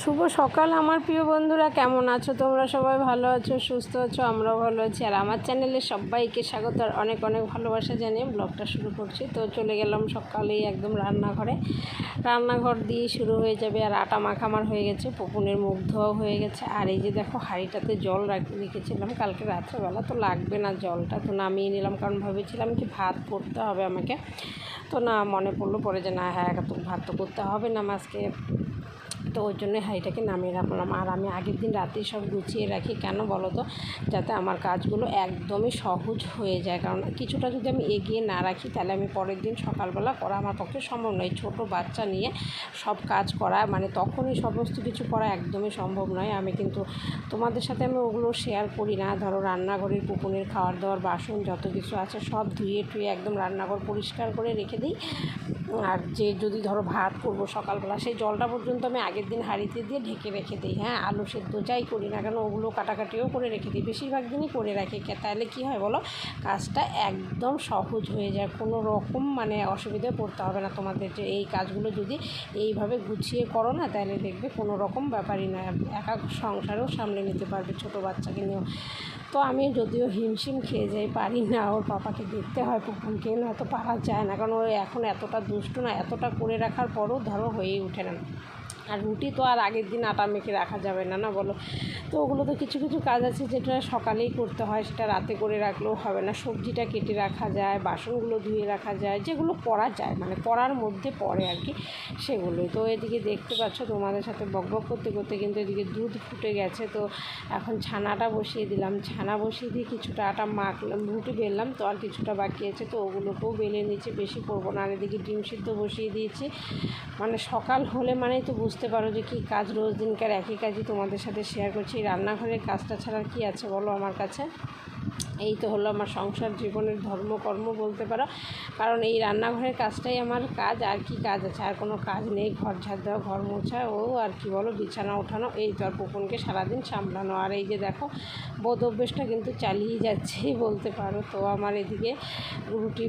শুভ সকাল আমার প্রিয় বন্ধুরা, কেমন আছো? তোমরা সবাই ভালো আছো, সুস্থ আছো, আমরাও ভালো আছি। আর আমার চ্যানেলে সবাইকে স্বাগত আর অনেক অনেক ভালোবাসা জানিয়ে ব্লগটা শুরু করছি। তো চলে গেলাম সকালেই একদম রান্নাঘরে। রান্নাঘর দিয়ে শুরু হয়ে যাবে আর আটা মাখা আমার হয়ে গেছে, পপুনের মুখ ধোয়া হয়ে গেছে। আর এই যে দেখো, হাঁড়িটাতে জল রাখি রেখেছিলাম। কালকে রাত্রেবেলা তো লাগবে না জলটা, তো নামিয়ে নিলাম। কারণ ভেবেছিলাম কি ভাত করতে হবে আমাকে। তো না, মনে পড়ল পরে যে না হ্যাঁ তো ভাত তো করতে হবে না আজকে তো ওই জন্য হাঁড়িটাকে নামিয়ে রাখলাম। আর আমি আগের দিন রাতেই সব গুছিয়ে রাখি। কেন বলো তো? যাতে আমার কাজগুলো একদমই সহজ হয়ে যায়। কারণ কিছুটা যদি আমি এগিয়ে না রাখি, তাহলে আমি পরের দিন সকালবেলা করা আমার পক্ষে সম্ভব নয়। ছোটো বাচ্চা নিয়ে সব কাজ করা মানে তখনই সমস্ত কিছু করা একদমই সম্ভব নয়। আমি কিন্তু তোমাদের সাথে আমি ওগুলো শেয়ার করি না। ধরো রান্নাঘরের পুকুনের খাওয়ার দাওয়ার, বাসন যত কিছু আছে সব ধুয়ে টুয়ে একদম রান্নাঘর পরিষ্কার করে রেখে দিই। আর যে যদি ধরো ভাত করব সকালবেলা, সেই জলটা পর্যন্ত আমি আগের দিন হাঁড়িতে দিয়ে ঢেকে রেখে দিই। হ্যাঁ আলু সেদ্ধ যাই করি না কেন, ওগুলো কাটাকাটিও করে রেখে দিই। বেশিরভাগ দিনই করে রাখি তাহলে কী হয় বলো? কাজটা একদম সহজ হয়ে যায়। কোনো রকম মানে অসুবিধায় পড়তে হবে না তোমাদের যে এই কাজগুলো যদি এইভাবে গুছিয়ে করো না, তাহলে দেখবে কোনো রকম ব্যাপারই না। একা সংসারেও সামলে নিতে পারবে ছোটো বাচ্চাকে নিয়েও। তো আমি যদিও হিমশিম খেয়ে যাই, পারি না। ওর পাপাকে দেখতে হয় পুকুরকে নয়তো পারা যায় না? কারণ ও এখন এতটা দুষ্ট না এতটা করে রাখার পরও ধরো হয়েই ওঠে না। আর রুটি তো আর আগের দিন আটা মেখে রাখা যাবে না না বলো? তো ওগুলো তো কিছু কিছু কাজ আছে যেটা সকালেই করতে হয়, সেটা রাতে করে রাখলেও হবে না। সবজিটা কেটে রাখা যায়, বাসনগুলো ধুয়ে রাখা যায়, যেগুলো করা যায় মানে করার মধ্যে পড়ে আর কি সেগুলোই। তো এদিকে দেখতে পাচ্ছ তোমাদের সাথে বকবক করতে করতে কিন্তু এদিকে দুধ ফুটে গেছে। তো এখন ছানাটা বসিয়ে দিলাম। ছানা বসিয়ে দিয়ে কিছুটা আটা মাখলাম, রুটি বেললাম, তো আর কিছুটা বাকি আছে। তো ওগুলোকেও বেলে নিচে বেশি করব না। আর এদিকে ডিম সিদ্ধ বসিয়ে দিয়েছি। মানে সকাল হলে মানেই তো বুঝতে পারো যে কি কাজ রোজ দিনকার একই কাজই তোমাদের সাথে শেয়ার করছি। রান্নাঘরের কাজটা ছাড়া কি আছে বলো আমার কাছে? এই তো হলো আমার সংসার, জীবনের ধর্মকর্ম বলতে পারো। কারণ এই রান্নাঘরের কাজটাই আমার কাজ, আর কি কাজ আছে? আর কোনো কাজ নেই, ঘর ঝাড় দেওয়া, ঘর মোছা, ও আর কি বলো, বিছানা ওঠানো, এই তো আর পুকুনকে সারাদিন সামলানো। আর এই যে দেখো বোধ অভ্যেসটা কিন্তু চালিয়ে যাচ্ছেই বলতে পারো। তো আমার এদিকে রুটি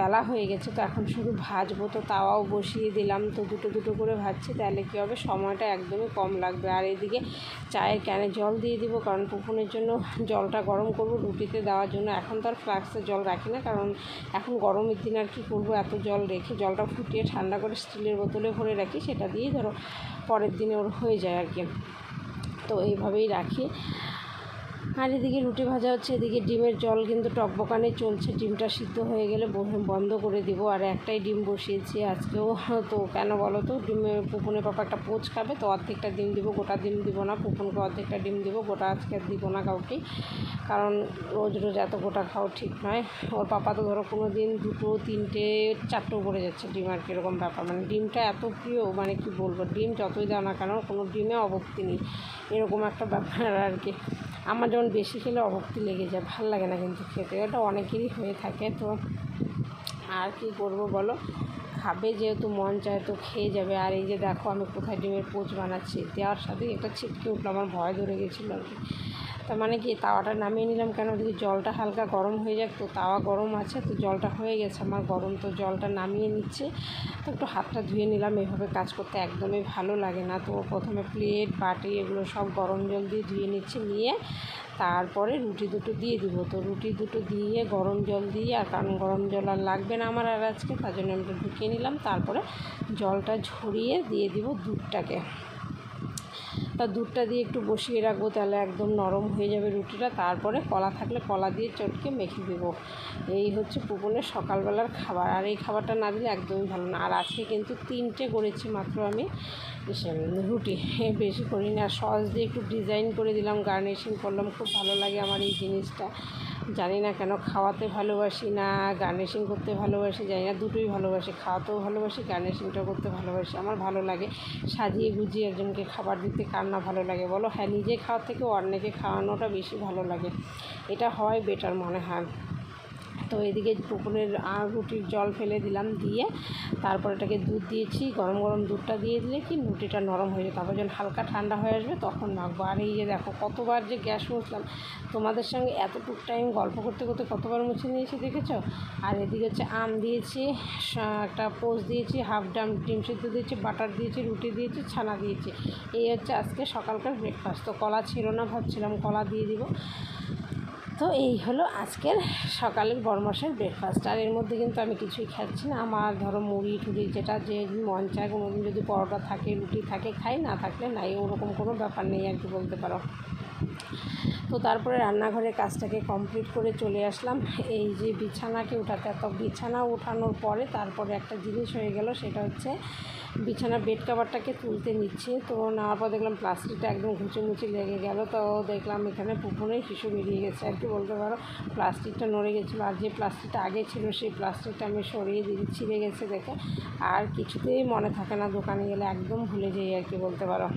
বেলা হয়ে গেছে, তো এখন শুধু ভাজবো, তো তাওয়াও বসিয়ে দিলাম। তো দুটো দুটো করে ভাজছি, তাহলে কী হবে? সময়টা একদমই কম লাগবে। আর এদিকে চায়ের ক্যানে জল দিয়ে দিব, কারণ পুকুনের জন্য জলটা গরম করব করব রুটিতে দেওয়ার জন্য এখন তো আর ফ্লাক্সে জল রাখি না, কারণ এখন গরমের দিন আর কি করব, এত জল রেখে জলটা ফুটিয়ে ঠান্ডা করে স্টিলের বোতলে ভরে রাখি, সেটা দিয়েই ধরো পরের দিনে ওর হয়ে যায় আর কি। তো এইভাবেই রাখি। আর এদিকে রুটি ভাজা হচ্ছে, এদিকে ডিমের জল কিন্তু টকবকানে চলছে। ডিমটা সিদ্ধ হয়ে গেলে বন্ধ করে দিব। আর একটাই ডিম বসিয়েছি আজকেও। তো কেন বলো তো? ডিমের পুকুনে পাপা একটা পোচ খাবে, তো অর্ধেকটা ডিম দিব, গোটা ডিম দিব না। পুকুনকে অর্ধেকটা ডিম দিব, গোটা আজকে দিব না কাউকে। কারণ রোজ রোজ এত গোটা খাও ঠিক নয়। ওর পাপা তো ধরো কোনো দিন দুটো, তিনটে, চারটেও পড়ে যাচ্ছে ডিম, আর কীরকম ব্যাপার? মানে ডিমটা এত প্রিয় মানে কি বলব? ডিম যতই দাও না কেন, কোনো ডিমে অভক্তি নেই। এরকম একটা ব্যাপার আর কি। আমার যেমন বেশি খেলে অভক্তি লেগে যায়, ভালো লাগে না কিন্তু খেতে। এটা অনেকেরই হয়ে থাকে, তো আর কি করব বলো? খাবে যেহেতু মন চায় তো খেয়ে যাবে। আর এই যে দেখো, আমি কোথায় ডিমের পোচ বানাচ্ছি? দেওয়ার সাথেই একটা ছিটকে উঠল, আমার ভয় ধরে গেছিল আর কি। তার মানে কি, তাওয়াটা নামিয়ে নিলাম কেন? যদি জলটা হালকা গরম হয়ে যাক, তো তাওয়া গরম আছে, তো জলটা হয়ে গেছে আমার। গরম তো জলটা নামিয়ে নিচ্ছে। তো একটু হাতটা ধুয়ে নিলাম, এভাবে কাজ করতে একদমই ভালো লাগে না। তো প্রথমে প্লেট, বাটি, এগুলো সব গরম জল দিয়ে ধুয়ে নিচ্ছে, নিয়ে তারপরে রুটি দুটো দিয়ে দিব। তো রুটি দুটো দিয়ে গরম জল দিয়ে, আর কারণ গরম জল আর লাগবে না আমার আর আজকে, তার জন্য আমি ঢুকিয়ে নিলাম। তারপরে জলটা ঝরিয়ে দিয়ে দিব দুধটাকে। তা দুধটা দিয়ে একটু বসিয়ে রাখব, তাহলে একদম নরম হয়ে যাবে রুটিটা। তারপরে কলা থাকলে কলা দিয়ে চটকে মেখে দেবো। এই হচ্ছে পুকুনের সকালবেলার খাবার। আর এই খাবারটা না দিলে একদমই ভালো না। আর আজকে কিন্তু তিনটে করেছি মাত্র আমি। রুটি বেশি করি না সস দিয়ে একটু ডিজাইন করে দিলাম, গার্নিশিং করলাম। খুব ভালো লাগে আমার এই জিনিসটা। জানি না কেন খাওয়াতে ভালোবাসি না গার্নিশিং করতে ভালোবাসি, জানি না, দুটোই ভালোবাসি। খাওয়াতেও ভালোবাসি গার্নিশিংটাও করতে ভালোবাসি। আমার ভালো লাগে সাজিয়ে গুজিয়ে একজনকে খাবার দিতে কার না ভালো লাগে বলো? হ্যাঁ নিজে খাওয়ার থেকে অন্যকে খাওয়ানোটা বেশি ভালো লাগে। এটা হয় বেটার মনে হয়। তো এদিকে পুকুরের রুটির জল ফেলে দিলাম দিয়ে তারপর এটাকে দুধ দিয়েছি, গরম গরম দুধটা দিয়ে দিলে কি রুটিটা নরম হয়ে যায়। তারপর যখন হালকা ঠান্ডা হয়ে আসবে তখন মাখবো আর এই যে দেখো, কতবার যে গ্যাস মুছলাম। তোমাদের সঙ্গে এতটুক টাইম গল্প করতে করতে কতবার মুছে নিয়েছি দেখেছ? আর এদিকে হচ্ছে আম দিয়েছি একটা পোস্ট দিয়েছি হাফ ডাম ডিম সিদ্ধ দিয়েছি বাটার দিয়েছি, রুটি দিয়েছি, ছানা দিয়েছি। এই হচ্ছে আজকে সকালকার ব্রেকফাস্ট তো কলা ছিল না, ভাবছিলাম কলা দিয়ে দিব। তো এই হলো আজকের সকালের বরমাসের ব্রেকফাস্ট আর এর মধ্যে কিন্তু আমি কিছুই খাচ্ছি না। আমার ধরো মুড়ি টুড়ি যেটা যে মন চায় কোনো দিন যদি পরোটা থাকে, রুটি থাকে, খাই, না থাকলে নাই। ওরকম কোনো ব্যাপার নেই আর কি বলতে পারো। তো তারপরে রান্নাঘরের কাজটাকে কমপ্লিট করে চলে আসলাম। এই যে বিছানাকে উঠাতে এত বিছানা উঠানোর পরে তারপরে একটা জিনিস হয়ে গেল, সেটা হচ্ছে বিছানা বেড কাভারটাকে তুলতে নিচ্ছে। তো নেওয়ার পর দেখলাম প্লাস্টিকটা একদম ঘুচি লেগে গেল। তো দেখলাম এখানে পুকুরে শিশু বেরিয়ে গেছে আর কি, বলতে পারো। প্লাস্টিকটা নড়ে গেছিল আর যে প্লাস্টিকটা আগে ছিল, সেই প্লাস্টিকটা আমি সরিয়ে দিয়ে ছিঁড়ে গেছে দেখে। আর কিছুতেই মনে থাকে না দোকানে গেলে, একদম ভুলে যাই আর কি, বলতে পারো।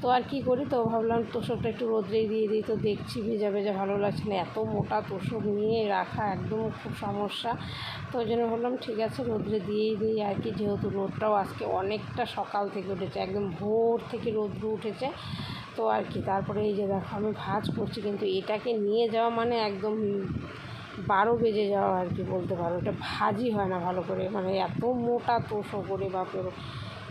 তো আর কি করি? তো ভাবলাম তোষকটা একটু রোদ্রেই দিয়ে দিই, তো দেখছি ভেজা ভেজা ভালো লাগছে না। এত মোটা তোষক নিয়ে রাখা একদম খুব সমস্যা। তো ওই জন্য ভাবলাম ঠিক আছে, রোদ্রে দিয়েই দিই আর কি, যেহেতু রোদটাও আজকে অনেকটা সকাল থেকে উঠেছে, একদম ভোর থেকে রোদ্র উঠেছে। তো আর কি, তারপরে এই যে দেখো আমি ভাজ করছি, কিন্তু এটাকে নিয়ে যাওয়া মানে একদম বারো বেজে যাওয়া আর কি বলতে পারো। এটা ভাজি হয় না ভালো করে মানে এত মোটা তোষো করে বাপের।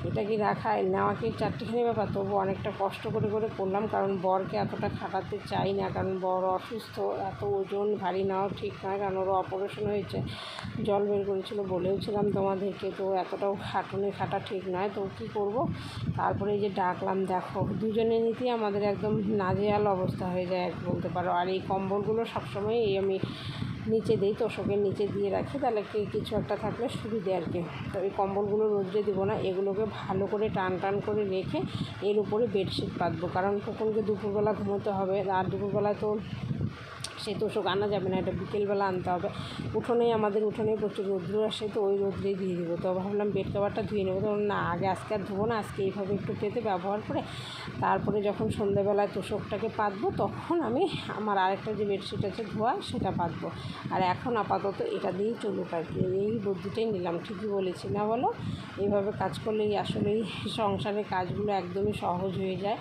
এটা কি রাখা নেওয়া কি চারটেখানি ব্যাপার? তবু অনেকটা কষ্ট করে করে করলাম, কারণ বরকে এতটা খাটাতে চাই না, কারণ বর অসুস্থ, এত ওজন ভারী নেওয়া ঠিক নয় কারণ ওর অপারেশন হয়েছে, জল বের করেছিল বলেওছিলাম তোমাদেরকে, তো এতটাও খাটুনি খাটা ঠিক নয়, তো কী করব? তারপরে এই যে ডাকলাম, দেখো, দুজনে নিতেই আমাদের একদম নাজেহাল অবস্থা হয়ে যায়, বলতে পারো। আর এই কম্বলগুলো সবসময় এই আমি নিচে দিই, তোষকের নিচে দিয়ে রাখি, তাহলে কি কিছু একটা থাকলে সুবিধে আর কি। তো এই কম্বলগুলো রোদ্রে দেবো না, এগুলোকে ভালো করে টান টান করে রেখে এর উপরে বেডশিট পাতবো, কারণ কখনকে দুপুরবেলা ঘুমোতে হবে, আর দুপুরবেলা তো সে তোষক আনা যাবে না, এটা বিকেলবেলা আনতে হবে। উঠোনেই আমাদের উঠোনে প্রচুর রৌদ্র আসে, তো ওই রৌদ্রেই দিয়ে দেবো। তো ভাবলাম বেড কাভারটা ধুয়ে নেব। তো না, আগে আজকে আর ধোবো না, আজকে এইভাবে একটু পেতে ব্যবহার করে। তারপরে যখন সন্ধ্যেবেলায় তোষকটাকে পাতবো, তখন আমি আমার আরেকটা যে বেডশিট আছে ধোয়া, সেটা পাতবো। আর এখন আপাতত এটা দিয়েই চলুক আর কি। এই বুদ্ধিটাই নিলাম, ঠিকই বলেছি। না বলো? এইভাবে কাজ করলেই আসলেই সংসারের কাজগুলো একদমই সহজ হয়ে যায়।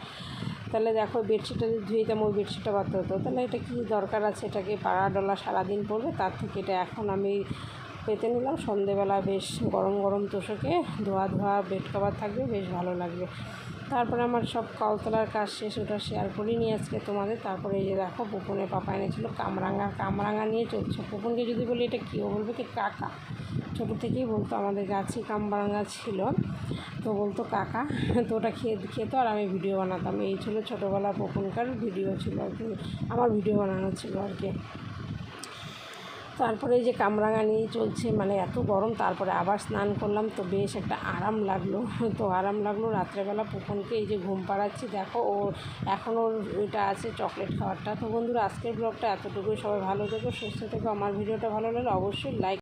তাহলে দেখো বেডশিটটা যদি ধুয়ে দিতাম, ওই বেডশিটটা বাদ হতো তাহলে এটা কী দরকার আছে? এটাকে পাড়া ডলা সারাদিন পড়বে? তার থেকে এটা এখন আমি পেতে নিলাম। সন্ধেবেলা বেশ গরম গরম তোষকে ধোয়া ধোয়া বেড কভার থাকবে, বেশ ভালো লাগবে। তারপরে আমার সব কলতলার কাজ শেষ, ওটা শেয়ার করিনি আজকে তোমাদের। তারপরে এই যে দেখো পুকুনে পাপা এনেছিলো কামরাঙা কামরাঙা নিয়ে চলছে। পুকুনকে যদি বলি, এটা কী বলবে? কি কাকা? ছোটো থেকেই বলতো আমাদের গাছে কামরাঙা ছিল। তো বলতো কাকা, তো ওটা খেয়ে খেতো আর আমি ভিডিও বানাতাম। এই ছিল ছোটোবেলা পুকুনকার ভিডিও ছিল আর কি, আমার ভিডিও বানানো ছিল আর কি। তারপরে যে কামরাঙা নিয়ে চলছে মানে এত গরম, তারপরে আবার স্নান করলাম, তো বেশ একটা আরাম লাগল। তো আরাম লাগল, রাত্রেবেলা পুকুনকে এই যে ঘুম পাড়াচ্ছি, দেখো ও এখন ওর ওইটা আছে চকলেট খাওয়ারটা। তো বন্ধুরা, আজকের ব্লগটা এতটুকুই। সবাই ভালো থেকো, সুস্থ থেকো। আমার ভিডিওটা ভালো লাগলে অবশ্যই লাইক